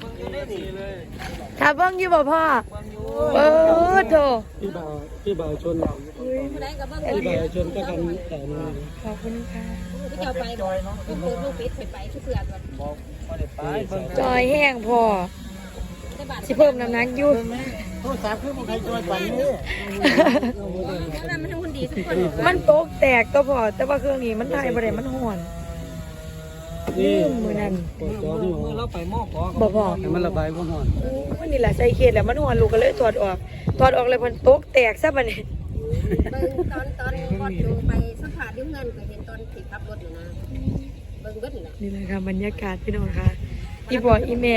เบิ่งอยู่ได้ดีเลยถ้าเบิ่งอยู่บ่พ่อเบิ่งอยู่เออโถพี่บ่าวพี่บ่าวชนผู้ใดก็เบิ่งพี่บ่าวชนก็กันแต่มาขอบคุณค่ะผู้เจ้าไปบ่เพิ่นเปิดลูกปิดไปไปทุกเทื่อก่อนบอกบ่ได้ไปเบิ่งจอยแห้งพ่อแต่บ้านสิเพิ่มน้ำหนักอยู่โทรศัพท์คือบ่ใครจอยปันนี่นั้นมันทั้งคนดีทุกคนมันโตกแตกก็พอแต่ว่าเครื่องนี้มันถ่ายบ่ได้มันห่อน นี่มือนั่นปวดจอมืที่อหัวมือเราไปมอกขอบ่พอให้มันระบายความร้อนวันนี้ล่ะใส่เคสแล้วมันห่อนลูกก็เลยถอดออกถอดออกเลยมันโตกแตกซะบัดนี้เบิ่งตอนตอนบอดลงไปสัมภาษณ์อยู่เงินก็เห็นตอนที่ขับรถอยู่นะเบิ่งเบิดนี่นะนี่แหละค่ะบรรยากาศพี่น้องค่ะอีพ่ออีแม่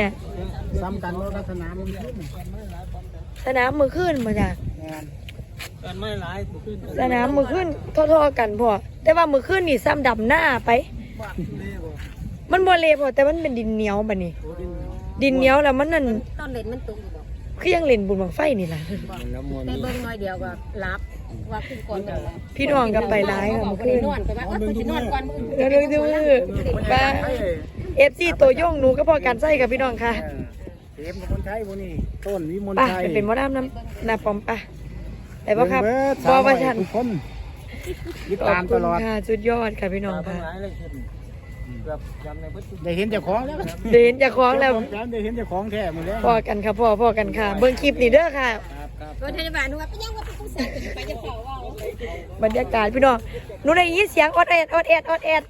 ซ้ำกันว่าลักษณะมันขึ้นสนามมือขึ้นมาจ้ะกันไม่หลายขึ้นสนามมือขึ้นท่อๆกันพ่อแต่ว่ามือขึ้นนี่ซ้ำดำหน้าไป มันบ่เละพอแต่มันเป็นดินเหนียวบัดนี้ ดินเหนียวแล้วมันนั่นตอนเล่นมันตุกอยู่บ่คือยังเล่นบุญบังไฟนี่ล่ะแล้วมวนแต่เบิ่งน้อยเดียวก็รับว่าขึ้นก่อนกันแล้วพี่น้องกับไปร้ายค่ะบ่เมื่อได้คืนนอนไปว่าว่าสินอนก่อนมื้อเรื่องดื้อป้าเอฟซีตัวย่งหนูก็พอกันใส่กับพี่น้องค่ะเต็มคนไทยบ่นี่ต้นวิมลไป้าชัยจะเป็นหมอดำน้ำนาปอมไป้าแต่ว่าครับเบิดบอประชันทุกคนติดขอบตามคุตณลอดค่ะสุดยอดค่ะพี่น้องค่ะ เกือบจำในพุทธได้เห็นเจ้าของแล้วเดินจากคล้องแล้วจำได้เห็นเจ้าของแท้หมดแล้วพอกันค่ะพ่อพ่อกันค่ะ เบิ่งคลิปนี่เด้อค่ะ ครับครับรถพยาบาลว่าไปยังว่าไปผู้ชายก็ไปจะเฝ้าว่าบรรยากาศพี่น้องหนูได้ยินเสียงออดแอดออดแอดออดแอด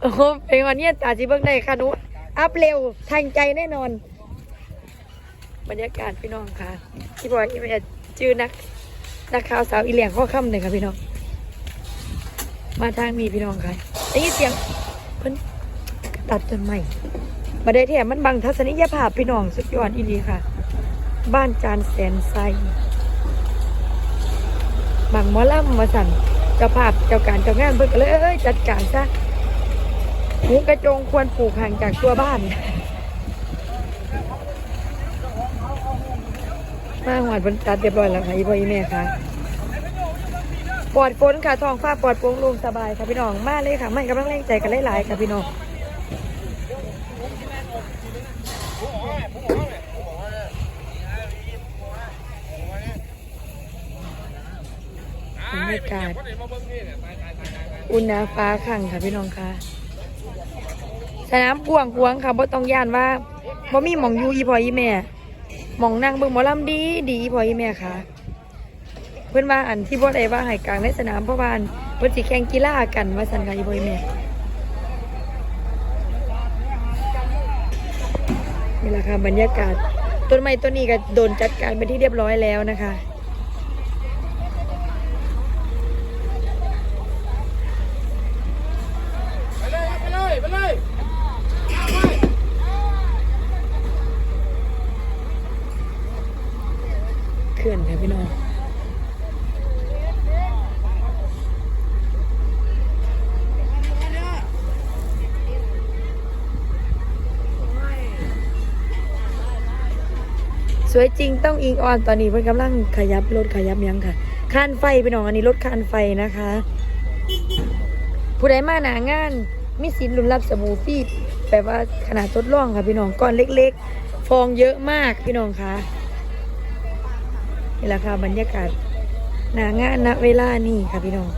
โอ้โหเป็นวันนี้ตาจีเบิ่งได้ค่ะหนูอัพเร็วทันใจแน่นอน บรรยากาศพี่น้องค่ะที่บอกอีเมลชื่อนักนักข่าวสาวอีเหลียงข้อค่ำเลยค่ะพี่น้อง มาทางนี้พี่น้องค่ะได้ยินเสียงเพิ่นตัดต้นไม้มาได้แถมมันบังทัศนียภาพพี่น้องสุดยอดอีดีค่ะ บ้านจานแสนไซบังมอลำมาสั่นเจ้าภาพเจ้าการเจ้างานเพิ่นก็เลยเอ้ยจัดการซะหูกระจงควรปลูกห่างจากตัวบ้าน มาหอดบนตัดเรียบร้อยแล้วค่ะอีพ่ออีแม่ค่ะ ปลอดฝนค่ะท้องฟ้าปลอดโปร่งโล่งสบายค่ะพี่น้องมาเลยค่ะไมันกำลังแรงใจกันหลายๆค่ะพี่น้องบรรยากาศอุ่นหนาฟ้าขังค่ะพี่น้องค่ะสนามกวางกวางค่ะบ่ต้องย่านว่าบ่มีหมองยูอีพออีแม่หมองนั่งเบิ่งหมอลำดีดีพออีแม่ค่ะ พื่อนว่าอันที่บ่ได้ว่าให้กลางในสนามเพราะว่านเพิ่นสิแข่งกีฬากันว่าซันค่ะอีพ่ออีแม่นี่แหละค่ะบรรยากาศต้นไม้ต้นนี้ก็โดนจัดการเป็นที่เรียบร้อยแล้วนะคะเลยไปเลยไปเลยเขื่อนค่ะพี่น้อง สวยจริงต้องอิงออนตอนนี้เพิ่อนกำลังขยับรถขยับยังค่ะคานไฟพี่น้องอันนี้รถคานไฟนะคะ ผู้ใดมาหนางานมีสินลุนรับสบู่ฟรีแปลว่าขนาดทดลองค่ะพี่น้องก้อนเล็ก ๆ ฟองเยอะมากพี่น้องคะนี่แหละค่ะบรรยากาศหนางานณเวลานี้ค่ะพี่น้อง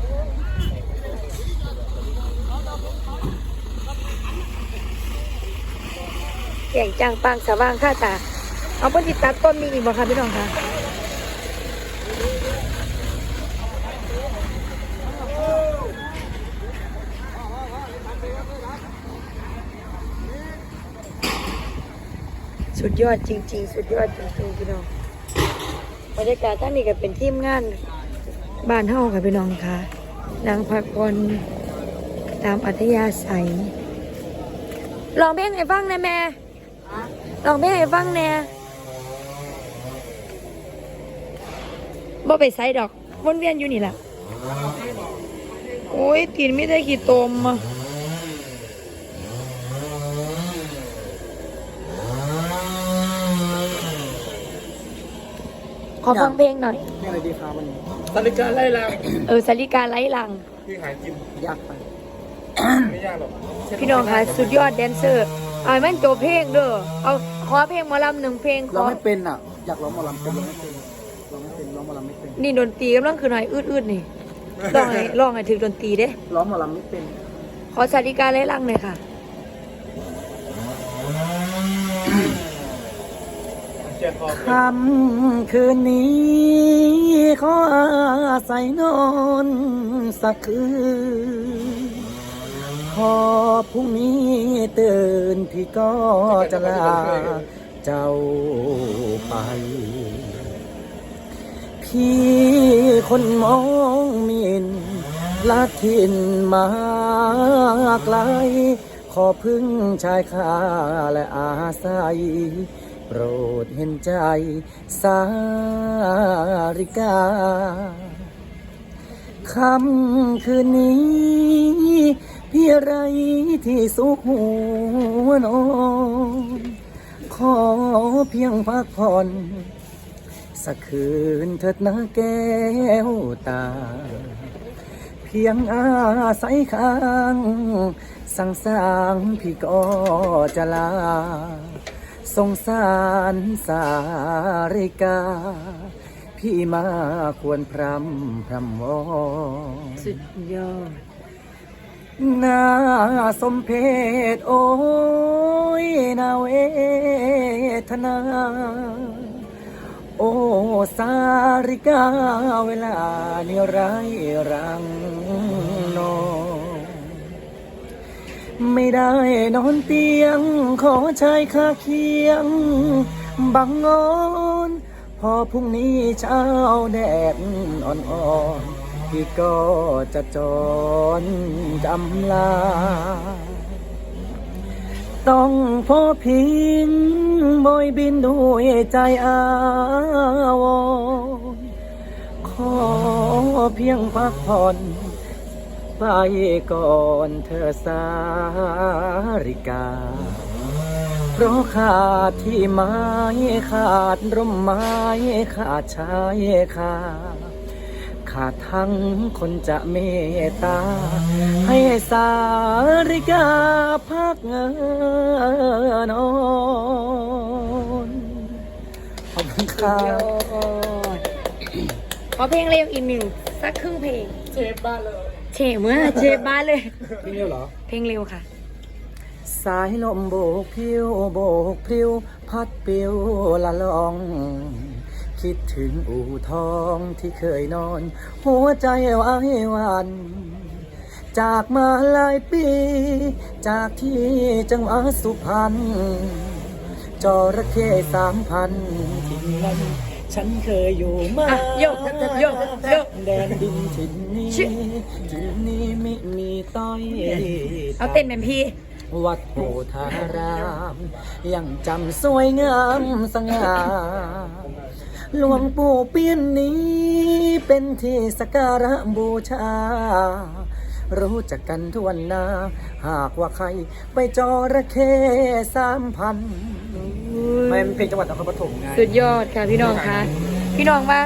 แก่งจางปางสว่างค่าตา เอาปฏิตัดต้นมีอีกบ่คะพี่น้องคะสุดยอดจริง ๆ สุดยอดจริงๆพี่น้องบรรยากาศท่านนี้ก็เป็นทีมงานบ้านเฮาค่ะพี่น้องค่ะนางพักผ่อนตามอัธยาศัยลองเพลงให้ฟังนะแม่ลองเพลงให้ฟังแน่ บ่ไปไซดอกวนเวียนอยู่นี่แหละโอ้ยตีนไม่ได้กี่ตมอะขอฟังเพลงหน่อย นี่อะไรดีครับวันนี้นาฬิกาไล่ลางเออสาริกาไร้ลัง พี่หายกินยากไปเพี่น้องค่ะสุดยอดแดนเซอร์เอาให้มันจบเพลงเด้อ เอาขอเพลงหมอลำหนึ่งเพลงขร้องอไม่เป็นอะ อยากร้องหมอลำเป็นร้องไม่เป็น ลำไม่เป็นนี่ดนตรีกำลังคือหน่อยอืดๆนี่ร้องให้ร้องให้ถึงดนตรีเด้ร้องหมอลำไม่เป็นขอสาธิกาไล่ลังหน่อยค่ะค่ำคืนนี้ ขออาศัยนอนสักคืนพอพรุ่งนี้ตื่นพี่ก็จะลาเจ้าไป พี่คนมองมินลัดถิ่นมาไกลขอพึ่งชายคาและอาศัยโปรดเห็นใจสาริกาค่ำคืนนี้ พี่ไรที่สุขหัวนอน ขอเพียงพักผ่อน สักคืนเถิดนะแก้วตา เพียงอาศัยข้างสั่งสางพี่ก็จะลา สงสารสาริกา พี่มาควรพรำพรำวอนสุดยอดน่าสมเพชโอ้ยนาเวทนา โอ้สาริกาเวลานี้ไรรังนอนไม่ได้นอนเตียง ขอชายคาเคียง บังงอนพอพรุ่งนี้เช้าแดดอ่อนๆพี่ก็จะจรจำลา ต้องพอพิงบอยบินด้วยใจอาวรขอเพียงพักผ่อนไปก่อนเธอสาริกา เพราะขาดที่ไม้ขาดร่มไม้ขาดชายขาด ขาดทั้งคนจะเมตตา ให้สาริกาพักเงินนอนขอบคุณครัยบอดขอเพลงเร็วอีกหนึ่งสักครึ่งเพลง เชฟบ้านเลยเฉเมื่อเชฟบ้านเลย พี่เนี่ยเหรอ เพลงเร็วค่ะ สายลมโบกพิวโบกพริวพัดปิวละลอง คิดถึงอู่ทองที่เคยนอน หัวใจไว้หวัน จากมาหลายปี จากที่จังหวัดสุพรรณจระเข้สามพันถิ่นนั้นฉันเคยอยู่มาอะโยกโยกโยกแดนดินถิ่นนี้ชิถิ่นนี้ไม่มีต้อยเอาเต้นแบบพี่วัดโพธาราม ยังจำสวยงามสง่า หลวงปู่เปี้ยนนี้เป็นที่สักการะบูชา รู้จักกันทวนหนา หากว่าใครไปจอระเข้สามพันไม่เป็นเพลงจังหวัดนครปฐมไงสุดยอดค่ะพี่น้องค่ะ พี่น้องว่า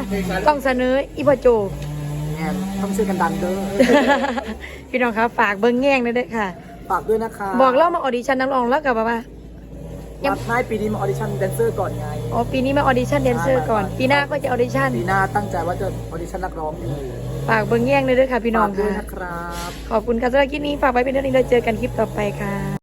ต้องเสนออีพอโจแอนต้องช่วยกันดันเด้อ พี่น้องคะฝากเบิ้งแง่งด้วยเด้อค่ะ ฝากด้วยนะคะ บอกเล่ามาออดิชั่นนักร้องแล้วกับว่า รับท้ายปีนี้มาออดิชั่นแดนเซอร์ก่อนไง อ๋อปีนี้มาออดิชั่นแดนเซอร์ก่อน ปีหน้าก็จะออดิชั่น ปีหน้าตั้งใจว่าจะออดิชั่นนักร้องอยู่ฝากเบิ้งแง่งด้วยเด้อค่ะพี่น้องฝากด้วยค่ะนะครับขอบคุณค่ะสำหรับคลิปนี้ฝากไว้เป็นเรื่องนี้เราเจอกันคลิปต่อไปค่ะ